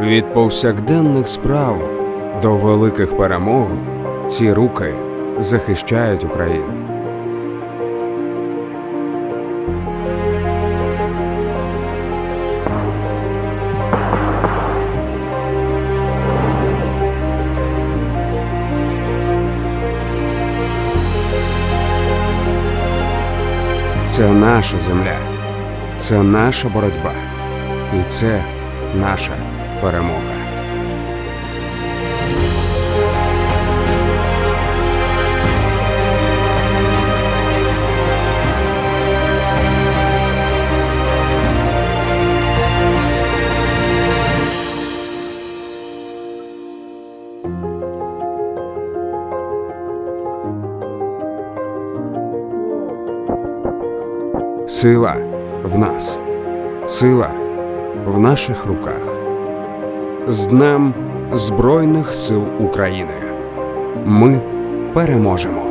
Від повсякденних справ до великих перемог ці руки захищають Україну. Це наша земля, це наша боротьба, і це наша перемога. Сила в нас, сила в наших руках. З Днем Збройних сил України. Ми переможемо.